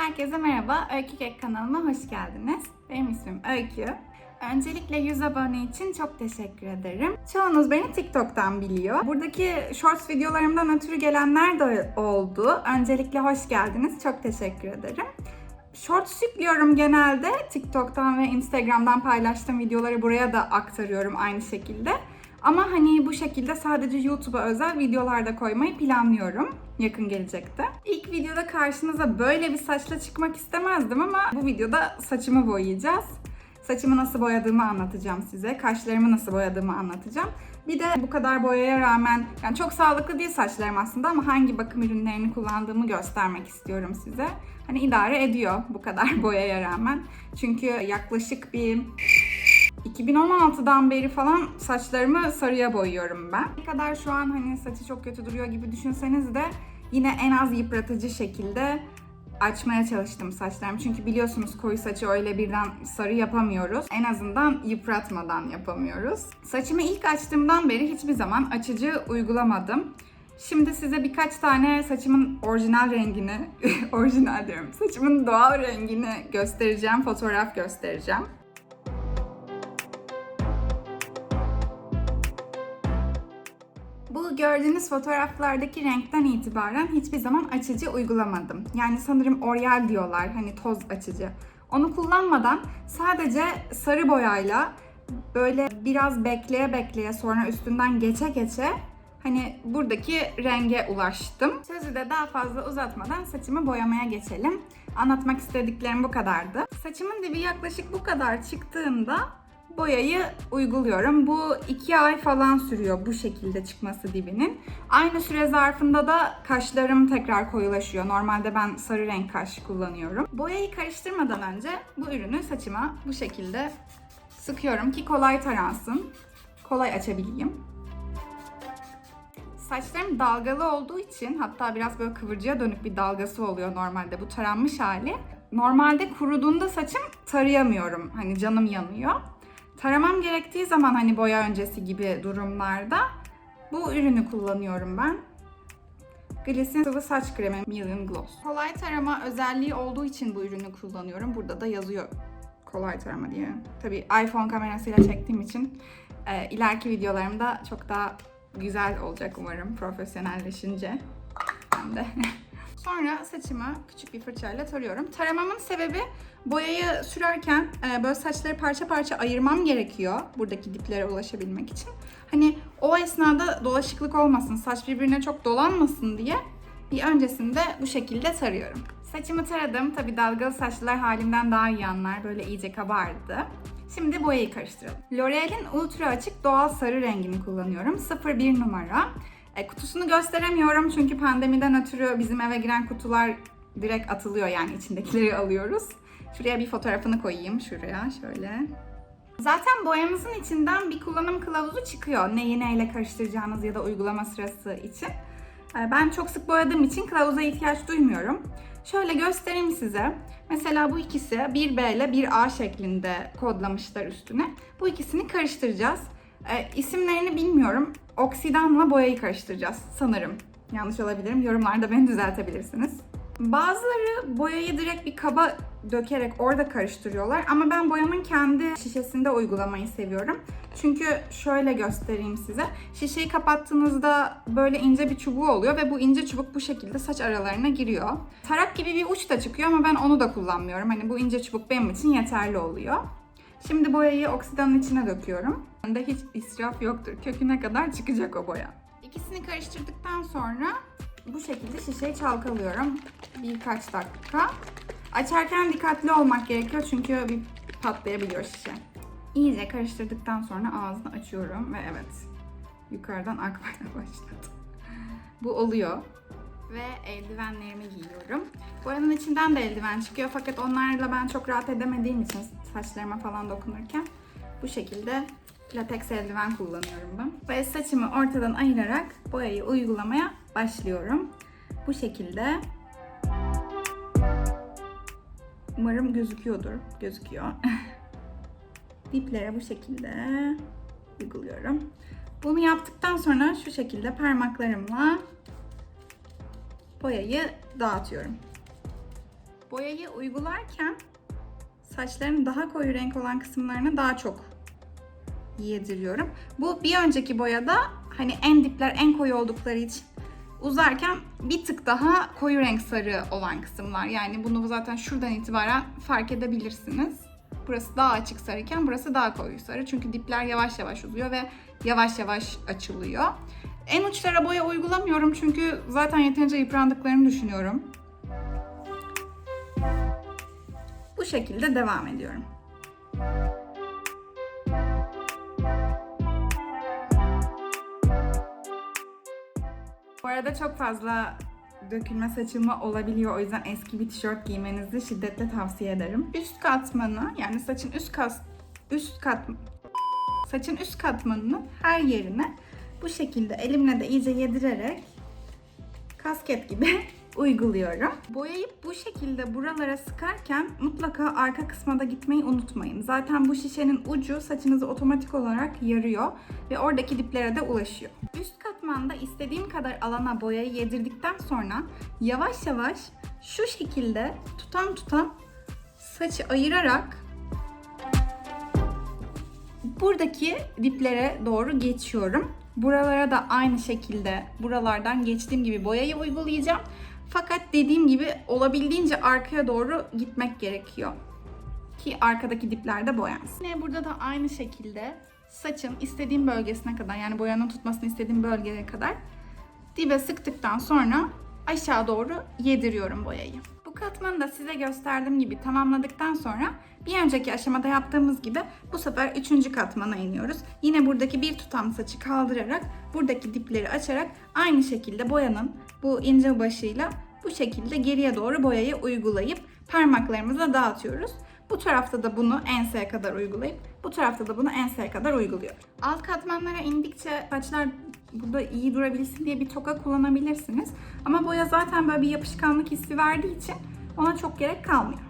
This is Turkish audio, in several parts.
Herkese merhaba, Öykü Kek kanalıma hoş geldiniz. Benim ismim Öykü. Öncelikle 100 abone için çok teşekkür ederim. Çoğunuz beni TikTok'tan biliyor. Buradaki shorts videolarımdan ötürü gelenler de oldu. Öncelikle hoş geldiniz, çok teşekkür ederim. Shorts yüklüyorum genelde. TikTok'tan ve Instagram'dan paylaştığım videoları buraya da aktarıyorum aynı şekilde. Ama hani bu şekilde sadece YouTube'a özel videolarda koymayı planlıyorum yakın gelecekte. İlk videoda karşınıza böyle bir saçla çıkmak istemezdim ama bu videoda saçımı boyayacağız. Saçımı nasıl boyadığımı anlatacağım size. Kaşlarımı nasıl boyadığımı anlatacağım. Bir de bu kadar boyaya rağmen, yani çok sağlıklı değil saçlarım aslında ama hangi bakım ürünlerini kullandığımı göstermek istiyorum size. Hani idare ediyor bu kadar boyaya rağmen. Çünkü yaklaşık bir 2016'dan beri falan saçlarımı sarıya boyuyorum ben. Ne kadar şu an hani saçı çok kötü duruyor gibi düşünseniz de yine en az yıpratıcı şekilde açmaya çalıştım saçlarımı. Çünkü biliyorsunuz koyu saçı öyle birden sarı yapamıyoruz. En azından yıpratmadan yapamıyoruz. Saçımı ilk açtığımdan beri hiçbir zaman açıcı uygulamadım. Şimdi size birkaç tane saçımın orijinal rengini, orijinal diyorum, saçımın doğal rengini göstereceğim, fotoğraf göstereceğim. Gördüğünüz fotoğraflardaki renkten itibaren hiçbir zaman açıcı uygulamadım. Yani sanırım Oriel diyorlar hani toz açıcı. Onu kullanmadan sadece sarı boyayla böyle biraz bekleye bekleye sonra üstünden geçe geçe hani buradaki renge ulaştım. Sözü de daha fazla uzatmadan saçımı boyamaya geçelim. Anlatmak istediklerim bu kadardı. Saçımın dibi yaklaşık bu kadar çıktığında boyayı uyguluyorum. Bu iki ay falan sürüyor bu şekilde çıkması dibinin. Aynı süre zarfında da kaşlarım tekrar koyulaşıyor. Normalde ben sarı renk kaş kullanıyorum. Boyayı karıştırmadan önce bu ürünü saçıma bu şekilde sıkıyorum ki kolay taransın. Kolay açabileyim. Saçlarım dalgalı olduğu için hatta biraz böyle kıvırcığa dönük bir dalgası oluyor normalde bu taranmış hali. Normalde kuruduğunda saçım tarayamıyorum. Hani canım yanıyor. Taramam gerektiği zaman hani boya öncesi gibi durumlarda bu ürünü kullanıyorum ben. Gliss'in sıvı saç kremi Million Gloss. Kolay tarama özelliği olduğu için bu ürünü kullanıyorum. Burada da yazıyor kolay tarama diye. Tabii iPhone kamerasıyla çektiğim için e, ileriki videolarımda çok daha güzel olacak umarım profesyonelleşince. Ben de. Sonra saçımı küçük bir fırçayla tarıyorum. Taramamın sebebi boyayı sürerken e, böyle saçları parça parça ayırmam gerekiyor buradaki diplere ulaşabilmek için. Hani o esnada dolaşıklık olmasın, saç birbirine çok dolanmasın diye bir öncesinde bu şekilde tarıyorum. Saçımı taradım. Tabii dalgalı saçlılar halimden daha iyi anlar. Böyle iyice kabardı. Şimdi boyayı karıştıralım. L'Oreal'in ultra açık doğal sarı rengini kullanıyorum. 01 numara. E, kutusunu gösteremiyorum çünkü pandemiden ötürü bizim eve giren kutular direkt atılıyor yani içindekileri alıyoruz. Şuraya bir fotoğrafını koyayım şuraya şöyle. Zaten boyanızın içinden bir kullanım kılavuzu çıkıyor. Neyi neyle karıştıracağınız ya da uygulama sırası için. E, Ben çok sık boyadığım için kılavuza ihtiyaç duymuyorum. Şöyle göstereyim size. Mesela bu ikisi 1B ile 1A şeklinde kodlamışlar üstüne. Bu ikisini karıştıracağız. E, isimlerini bilmiyorum. Oksidanla boyayı karıştıracağız sanırım. Yanlış olabilirim. Yorumlarda beni düzeltebilirsiniz. Bazıları boyayı direkt bir kaba dökerek orada karıştırıyorlar ama ben boyanın kendi şişesinde uygulamayı seviyorum. Çünkü şöyle göstereyim size. Şişeyi kapattığınızda böyle ince bir çubuğu oluyor ve bu ince çubuk bu şekilde saç aralarına giriyor. Tarak gibi bir uç da çıkıyor ama ben onu da kullanmıyorum. Hani bu ince çubuk benim için yeterli oluyor. Şimdi boyayı oksidanın içine döküyorum. Bende hiç israf yoktur. Köküne kadar çıkacak o boya. İkisini karıştırdıktan sonra bu şekilde şişeyi çalkalıyorum. Birkaç dakika. Açarken dikkatli olmak gerekiyor çünkü bir patlayabiliyor şişe. İyice karıştırdıktan sonra ağzını açıyorum ve evet yukarıdan akmaya başladı. Bu oluyor. Ve eldivenlerimi giyiyorum. Boyanın içinden de eldiven çıkıyor fakat onlarla ben çok rahat edemediğim için saçlarıma falan dokunurken bu şekilde lateks eldiven kullanıyorum ben. Ve saçımı ortadan ayırarak boyayı uygulamaya başlıyorum. Bu şekilde. Umarım gözüküyordur. Gözüküyor. Diplere bu şekilde uyguluyorum. Bunu yaptıktan sonra şu şekilde parmaklarımla boyayı dağıtıyorum. Boyayı uygularken saçların daha koyu renk olan kısımlarını daha çok yediriyorum. Bu bir önceki boyada hani en dipler en koyu oldukları için uzarken bir tık daha koyu renk sarı olan kısımlar. Yani bunu zaten şuradan itibaren fark edebilirsiniz. Burası daha açık sarıyken burası daha koyu sarı. Çünkü dipler yavaş yavaş uzuyor ve yavaş yavaş açılıyor. En uçlara boya uygulamıyorum çünkü zaten yeterince yıprandıklarını düşünüyorum. Bu şekilde devam ediyorum. Bu arada çok fazla dökülme saçılma olabiliyor. O yüzden eski bir tişört giymenizi şiddetle tavsiye ederim. Üst katmanı yani saçın üst kat üst kat saçın üst katmanının her yerine bu şekilde elimle de iyice yedirerek kasket gibi uyguluyorum. Boyayıp bu şekilde buralara sıkarken mutlaka arka kısma da gitmeyi unutmayın. Zaten bu şişenin ucu saçınızı otomatik olarak yarıyor ve oradaki diplere de ulaşıyor. Üst katmanda istediğim kadar alana boyayı yedirdikten sonra yavaş yavaş şu şekilde tutam tutam saçı ayırarak buradaki diplere doğru geçiyorum. Buralara da aynı şekilde buralardan geçtiğim gibi boyayı uygulayacağım. Fakat dediğim gibi olabildiğince arkaya doğru gitmek gerekiyor. Ki arkadaki diplerde boyansın. Yine burada da aynı şekilde saçın istediğim bölgesine kadar yani boyanın tutmasını istediğim bölgeye kadar dibe sıktıktan sonra aşağı doğru yediriyorum boyayı. Katmanı da size gösterdiğim gibi tamamladıktan sonra bir önceki aşamada yaptığımız gibi bu sefer üçüncü katmana iniyoruz. Yine buradaki bir tutam saçı kaldırarak buradaki dipleri açarak aynı şekilde boyanın bu ince başıyla bu şekilde geriye doğru boyayı uygulayıp parmaklarımıza dağıtıyoruz. Bu tarafta da bunu enseye kadar uygulayıp bu tarafta da bunu enseye kadar uyguluyor. Alt katmanlara indikçe saçlar burada iyi durabilsin diye bir toka kullanabilirsiniz. Ama boya zaten böyle bir yapışkanlık hissi verdiği için ona çok gerek kalmıyor.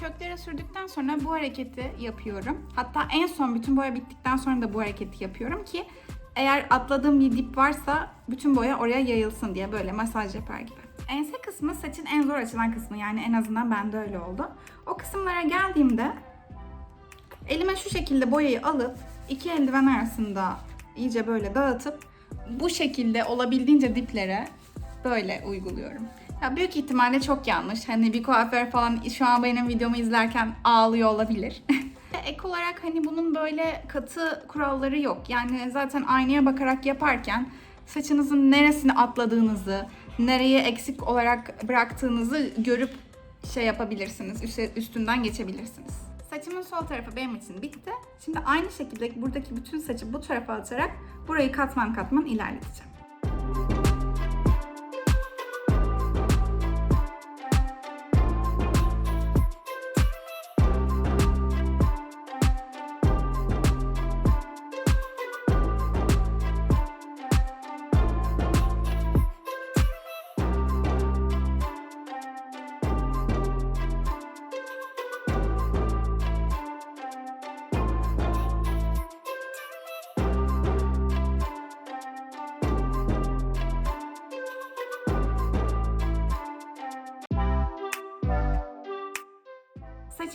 Köklere sürdükten sonra bu hareketi yapıyorum. Hatta en son bütün boya bittikten sonra da bu hareketi yapıyorum ki eğer atladığım bir dip varsa bütün boya oraya yayılsın diye böyle masaj yapar gibi. Ense kısmı saçın en zor açılan kısmı yani en azından bende öyle oldu. O kısımlara geldiğimde elime şu şekilde boyayı alıp iki eldiven arasında iyice böyle dağıtıp bu şekilde olabildiğince diplere böyle uyguluyorum. Ya büyük ihtimalle çok yanlış. Hani bir kuaför falan şu an benim videomu izlerken ağlıyor olabilir. Ek olarak hani bunun böyle katı kuralları yok. Yani zaten aynaya bakarak yaparken saçınızın neresini atladığınızı, nereye eksik olarak bıraktığınızı görüp şey yapabilirsiniz, üstünden geçebilirsiniz. Saçımın sol tarafı benim için bitti. Şimdi aynı şekilde buradaki bütün saçı bu tarafa atarak burayı katman katman ilerleteceğim.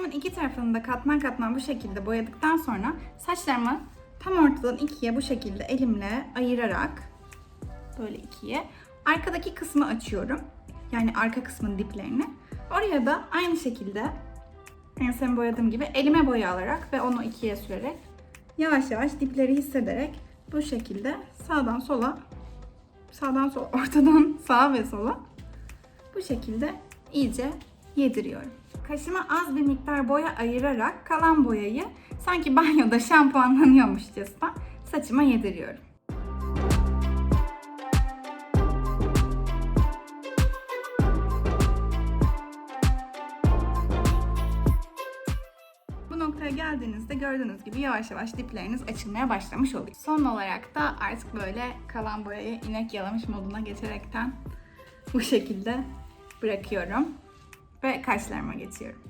Saçımın iki tarafını da katman katman bu şekilde boyadıktan sonra saçlarımı tam ortadan ikiye bu şekilde elimle ayırarak böyle ikiye arkadaki kısmı açıyorum. Yani arka kısmın diplerini. Oraya da aynı şekilde ensemi boyadığım gibi elime boya alarak ve onu ikiye sürerek yavaş yavaş dipleri hissederek bu şekilde sağdan sola sağdan sola ortadan sağa ve sola bu şekilde iyice yediriyorum. Kaşıma az bir miktar boya ayırarak kalan boyayı sanki banyoda şampuanlanıyormuşçasına saçıma yediriyorum. Noktaya geldiğinizde gördüğünüz gibi yavaş yavaş dipleriniz açılmaya başlamış oluyor. Son olarak da artık böyle kalan boyayı inek yalamış moduna geçerekten bu şekilde bırakıyorum. Ve kaşlarıma geçiyorum.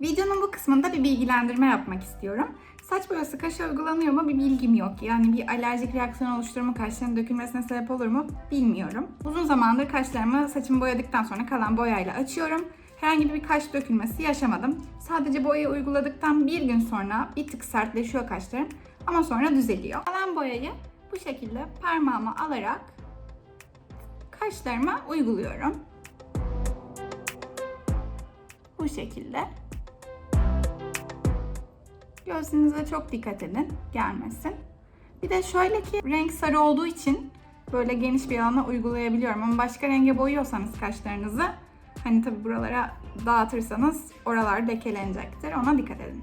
Videonun bu kısmında bir bilgilendirme yapmak istiyorum. Saç boyası kaşa uygulanıyor mu bir bilgim yok. Yani bir alerjik reaksiyon oluşturur mu, kaşların dökülmesine sebep olur mu bilmiyorum. Uzun zamandır kaşlarımı saçımı boyadıktan sonra kalan boyayla açıyorum. Herhangi bir kaş dökülmesi yaşamadım. Sadece boyayı uyguladıktan bir gün sonra bir tık sertleşiyor kaşlarım ama sonra düzeliyor. Kalan boyayı bu şekilde parmağıma alarak kaşlarıma uyguluyorum. Bu şekilde. Gözünüze çok dikkat edin gelmesin. Bir de şöyle ki renk sarı olduğu için böyle geniş bir alana uygulayabiliyorum. Ama başka renge boyuyorsanız kaşlarınızı hani tabi buralara dağıtırsanız oralar lekelenecektir. Ona dikkat edin.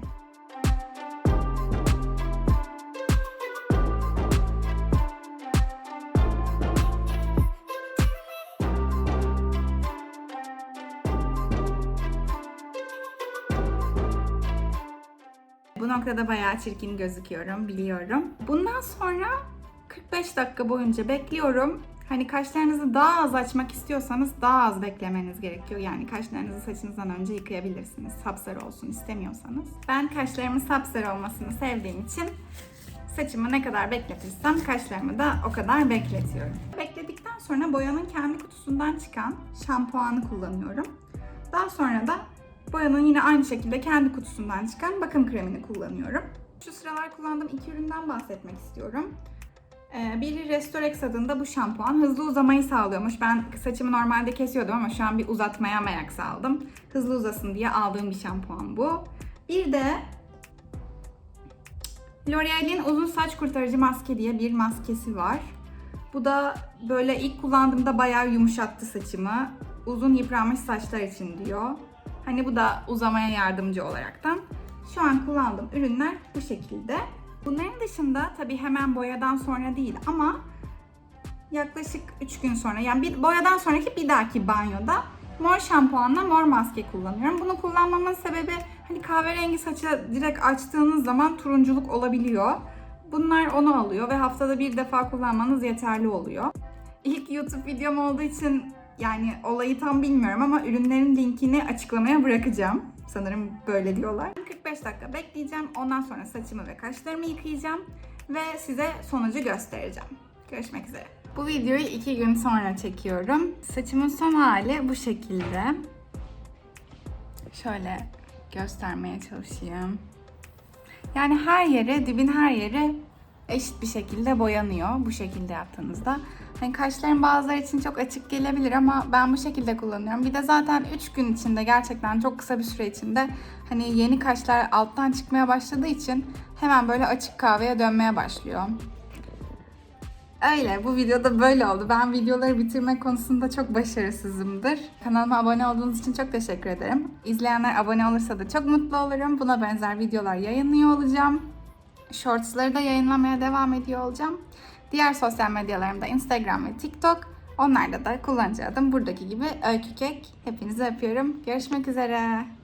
Bu noktada bayağı çirkin gözüküyorum biliyorum. Bundan sonra 45 dakika boyunca bekliyorum. Hani kaşlarınızı daha az açmak istiyorsanız daha az beklemeniz gerekiyor. Yani kaşlarınızı saçınızdan önce yıkayabilirsiniz. Sapsarı olsun istemiyorsanız. Ben kaşlarımın sapsarı olmasını sevdiğim için saçımı ne kadar bekletirsem kaşlarımı da o kadar bekletiyorum. Bekledikten sonra boyanın kendi kutusundan çıkan şampuanı kullanıyorum. Daha sonra da boyanın yine aynı şekilde kendi kutusundan çıkan bakım kremini kullanıyorum. Şu sıralar kullandığım iki üründen bahsetmek istiyorum. Ee, Biri Restorex adında bu şampuan. Hızlı uzamayı sağlıyormuş. Ben saçımı normalde kesiyordum ama şu an bir uzatmaya merak saldım. Hızlı uzasın diye aldığım bir şampuan bu. Bir de L'Oreal'in uzun saç kurtarıcı maske diye bir maskesi var. Bu da böyle ilk kullandığımda bayağı yumuşattı saçımı. Uzun yıpranmış saçlar için diyor. Hani bu da uzamaya yardımcı olaraktan. Şu an kullandığım ürünler bu şekilde. Bunların dışında tabii hemen boyadan sonra değil ama yaklaşık 3 gün sonra yani bir boyadan sonraki bir dahaki banyoda mor şampuanla mor maske kullanıyorum. Bunu kullanmamın sebebi hani kahverengi saça direkt açtığınız zaman turunculuk olabiliyor. Bunlar onu alıyor ve haftada bir defa kullanmanız yeterli oluyor. İlk YouTube videom olduğu için yani olayı tam bilmiyorum ama ürünlerin linkini açıklamaya bırakacağım. Sanırım böyle diyorlar. 45 dakika bekleyeceğim. Ondan sonra saçımı ve kaşlarımı yıkayacağım. Ve size sonucu göstereceğim. Görüşmek üzere. Bu videoyu iki gün sonra çekiyorum. Saçımın son hali bu şekilde. Şöyle göstermeye çalışayım. Yani her yere, dibin her yeri eşit bir şekilde boyanıyor bu şekilde yaptığınızda. Hani kaşların bazıları için çok açık gelebilir ama ben bu şekilde kullanıyorum. Bir de zaten 3 gün içinde gerçekten çok kısa bir süre içinde hani yeni kaşlar alttan çıkmaya başladığı için hemen böyle açık kahveye dönmeye başlıyor. Öyle bu videoda böyle oldu. Ben videoları bitirme konusunda çok başarısızımdır. Kanalıma abone olduğunuz için çok teşekkür ederim. İzleyenler abone olursa da çok mutlu olurum. Buna benzer videolar yayınlıyor olacağım. Shortsları da yayınlamaya devam ediyor olacağım. Diğer sosyal medyalarımda Instagram ve TikTok. Onlarda da kullanıcı adım buradaki gibi Öykü Kek. Hepinizi öpüyorum. Görüşmek üzere.